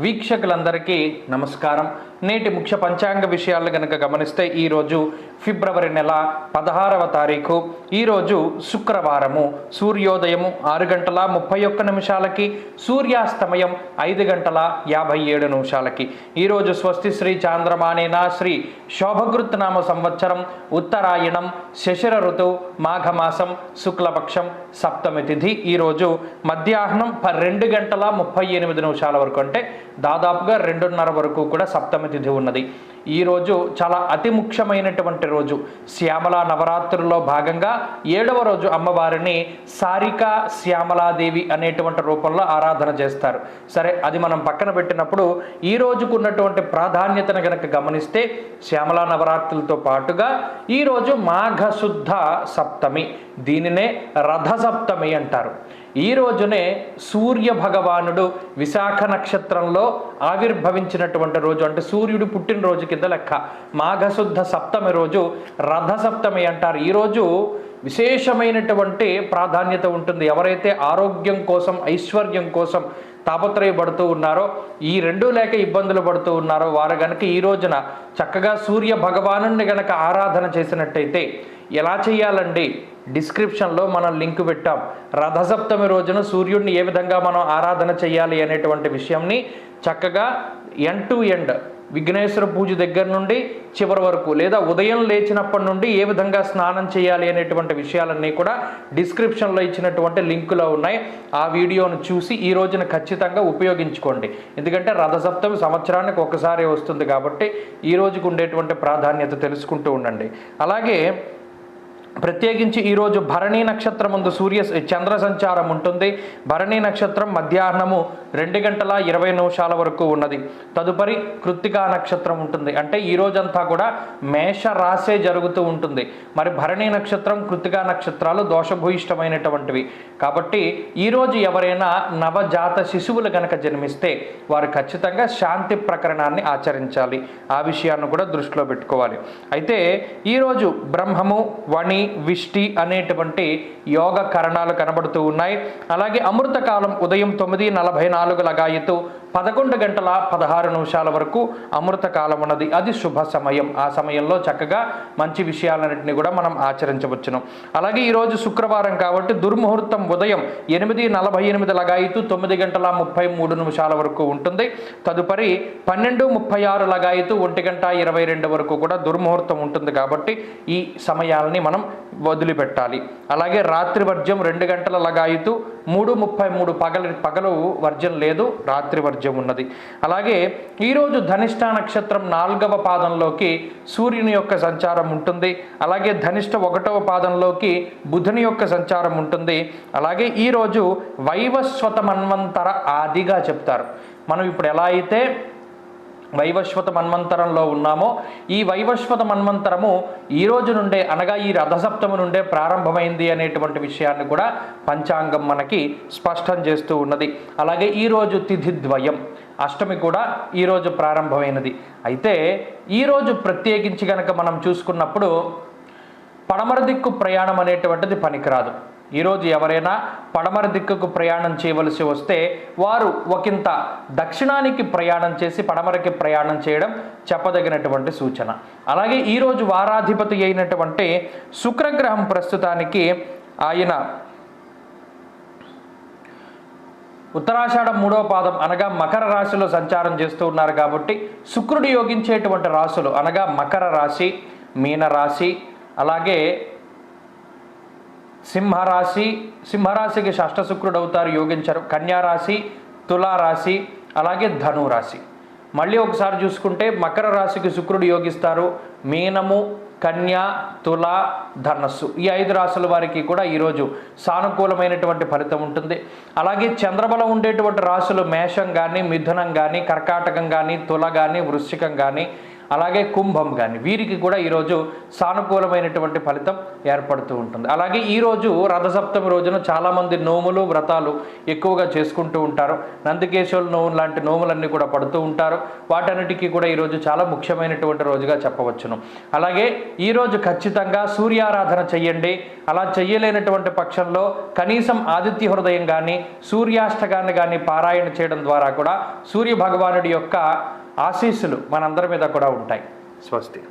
వీక్షకులందరికీ నమస్కారం. నేటి ముఖ్య పంచాంగ విషయాలు కనుక గమనిస్తే ఈరోజు ఫిబ్రవరి నెల పదహారవ తారీఖు. ఈరోజు శుక్రవారము. సూర్యోదయము ఆరు గంటల ముప్పై ఒక్క నిమిషాలకి సూర్యాస్తమయం ఐదు గంటల యాభై ఏడు నిమిషాలకి. ఈరోజు స్వస్తి శ్రీ చాంద్రమానేన శ్రీ శోభకృత్ నామ సంవత్సరం ఉత్తరాయణం శశిర ఋతువు మాఘమాసం శుక్లపక్షం సప్తమి తిథి. ఈరోజు మధ్యాహ్నం ప- రెండు గంటల ముప్పై ఎనిమిది నిమిషాల వరకు అంటే దాదాపుగా రెండున్నర వరకు కూడా సప్తమి తిథి ఉన్నది. ఈరోజు చాలా అతి ముఖ్యమైనటువంటి రోజు. శ్యామల నవరాత్రుల్లో భాగంగా ఏడవ రోజు అమ్మవారిని సారిక శ్యామలాదేవి అనేటువంటి రూపంలో ఆరాధన చేస్తారు. సరే అది మనం పక్కన పెట్టినప్పుడు ఈ రోజుకు ఉన్నటువంటి ప్రాధాన్యతను గనక గమనిస్తే శ్యామల నవరాత్రులతో పాటుగా ఈరోజు మాఘశుద్ధ సప్తమి. దీనినే రథ సప్తమి అంటారు. ఈ రోజునే సూర్య భగవానుడు విశాఖ నక్షత్రంలో ఆవిర్భవించినటువంటి రోజు అంటే సూర్యుడు పుట్టినరోజు కింద లెక్క. మాఘశుద్ధ సప్తమి రోజు రథ సప్తమి అంటారు ఈరోజు విశేషమైనటువంటి ప్రాధాన్యత ఉంటుంది. ఎవరైతే ఆరోగ్యం కోసం ఐశ్వర్యం కోసం తాపత్రయపడుతూ ఉన్నారో ఈ రెండు లేక ఇబ్బందులు పడుతూ ఉన్నారో వారు గనక ఈ రోజున చక్కగా సూర్య భగవాను గనక ఆరాధన చేసినట్టయితే ఎలా చేయాలండి? డిస్క్రిప్షన్లో మనం లింక్ పెట్టాం. రథసప్తమి రోజున సూర్యుడిని ఏ విధంగా మనం ఆరాధన చేయాలి అనేటువంటి విషయంని చక్కగా ఎండ్ టు ఎండ్ విఘ్నేశ్వర పూజ దగ్గర నుండి చివరి వరకు లేదా ఉదయం లేచినప్పటి నుండి ఏ విధంగా స్నానం చేయాలి అనేటువంటి విషయాలన్నీ కూడా డిస్క్రిప్షన్లో ఇచ్చినటువంటి లింకులో ఉన్నాయి. ఆ వీడియోను చూసి ఈ రోజున ఖచ్చితంగా ఉపయోగించుకోండి. ఎందుకంటే రథసప్తమి సంవత్సరానికి ఒకసారి వస్తుంది కాబట్టి ఈ రోజుకు ఉండేటువంటి ప్రాధాన్యత తెలుసుకుంటూ ఉండండి. అలాగే ప్రత్యేకించి ఈరోజు భరణీ నక్షత్రం ముందు సూర్య చంద్ర సంచారం ఉంటుంది. భరణీ నక్షత్రం మధ్యాహ్నము రెండు గంటల ఇరవై నిమిషాల వరకు ఉన్నది. తదుపరి కృత్తికా నక్షత్రం ఉంటుంది. అంటే ఈ రోజంతా కూడా మేష రాసే జరుగుతూ ఉంటుంది. మరి భరణీ నక్షత్రం కృత్తికా నక్షత్రాలు దోషభూయిష్టమైనటువంటివి. కాబట్టి ఈరోజు ఎవరైనా నవజాత శిశువులు గనక జన్మిస్తే వారు ఖచ్చితంగా శాంతి ప్రకరణాన్ని ఆచరించాలి. ఆ విషయాన్ని కూడా దృష్టిలో పెట్టుకోవాలి. అయితే ఈరోజు బ్రహ్మము వణి విష్టి అనేటువంటి యోగ కరణాలు కనబడుతూ ఉన్నాయి. అలాగే అమృత కాలం ఉదయం తొమ్మిది నలభై నాలుగు లగాయతు పదకొండు గంటల పదహారు నిమిషాల వరకు అమృత కాలం ఉన్నది. అది శుభ సమయం. ఆ సమయంలో చక్కగా మంచి విషయాలన్నింటినీ కూడా మనం ఆచరించవచ్చును. అలాగే ఈరోజు శుక్రవారం కాబట్టి దుర్ముహూర్తం ఉదయం ఎనిమిది నలభై ఎనిమిది లగాయితు తొమ్మిది గంటల ముప్పై మూడు నిమిషాల వరకు ఉంటుంది. తదుపరి పన్నెండు ముప్పై ఆరు లగాయితు ఒంటి గంట ఇరవై రెండు వరకు కూడా దుర్ముహూర్తం ఉంటుంది కాబట్టి ఈ సమయాలని మనం వదిలిపెట్టాలి. అలాగే రాత్రి వర్జ్యం రెండు గంటల లగాయితు మూడు ముప్పై మూడు పగలు పగలు వర్జ్యం లేదు. రాత్రి వర్జ్యం ఉన్నది. అలాగే ఈరోజు ధనిష్ట నక్షత్రం నాలుగవ పాదంలోకి సూర్యుని యొక్క సంచారం ఉంటుంది. అలాగే ధనిష్ట ఒకటవ పాదంలోకి బుధుని యొక్క సంచారం ఉంటుంది. అలాగే ఈరోజు వైవస్వత మన్వంతర ఆదిగా చెప్తారు. మనం ఇప్పుడు ఎలా అయితే వైవస్వత మన్వంతరంలో ఉన్నామో ఈ వైవస్వత మన్వంతరము ఈ రోజు నుండే అనగా ఈ రథసప్తమి నుండే ప్రారంభమైంది అనేటువంటి విషయాన్ని కూడా పంచాంగం మనకి స్పష్టం చేస్తూ ఉన్నది. అలాగే ఈరోజు తిథి ద్వయం అష్టమి కూడా ఈరోజు ప్రారంభమైనది. అయితే ఈరోజు ప్రత్యేకించి కనుక మనం చూసుకున్నప్పుడు పడమర దిక్కు ప్రయాణం అనేటువంటిది పనికిరాదు. ఈరోజు ఎవరైనా పడమర దిక్కుకు ప్రయాణం చేయవలసి వస్తే వారు ఒకంత దక్షిణానికి ప్రయాణం చేసి పడమరకి ప్రయాణం చేయడం చెప్పదగినటువంటి సూచన. అలాగే ఈరోజు వారాధిపతి అయినటువంటి శుక్రగ్రహం ప్రస్తుతానికి ఆయన ఉత్తరాషాఢ మూడవ పాదం అనగా మకర రాశిలో సంచారం చేస్తూ ఉన్నారు కాబట్టి శుక్రుడు యోగించేటువంటి రాశులు అనగా మకర రాశి మీన రాశి అలాగే సింహరాశి సింహరాశికి షష్ఠ శుక్రుడు అవుతారు యోగించారు. కన్యారాశి తులారాశి అలాగే ధనురాశి. మళ్ళీ ఒకసారి చూసుకుంటే మకర రాశికి శుక్రుడు యోగిస్తారు. మీనము కన్య తుల ధనస్సు. ఈ ఐదు రాశుల వారికి కూడా ఈరోజు సానుకూలమైనటువంటి ఫలితం ఉంటుంది. అలాగే చంద్రబలం ఉండేటువంటి రాశులు మేషం కానీ మిథునం కానీ కర్కాటకం కానీ తుల కానీ వృశ్చికం కానీ అలాగే కుంభం కానీ వీరికి కూడా ఈరోజు సానుకూలమైనటువంటి ఫలితం ఏర్పడుతూ ఉంటుంది. అలాగే ఈరోజు రథసప్తమి రోజున చాలామంది నోములు వ్రతాలు ఎక్కువగా చేసుకుంటూ ఉంటారు. నందికేశ్వరుల నోములు లాంటి నోములన్నీ కూడా పడుతూ ఉంటారు. వాటన్నిటికీ కూడా ఈరోజు చాలా ముఖ్యమైనటువంటి రోజుగా చెప్పవచ్చును. అలాగే ఈరోజు ఖచ్చితంగా సూర్యారాధన చెయ్యండి. అలా చెయ్యలేనటువంటి పక్షంలో కనీసం ఆదిత్య హృదయం కానీ సూర్యాష్టకాన్ని కానీ పారాయణ చేయడం ద్వారా కూడా సూర్య భగవానుడి యొక్క ఆశీస్సులు మనందరి మీద కూడా ఉంటాయి. స్వస్తి.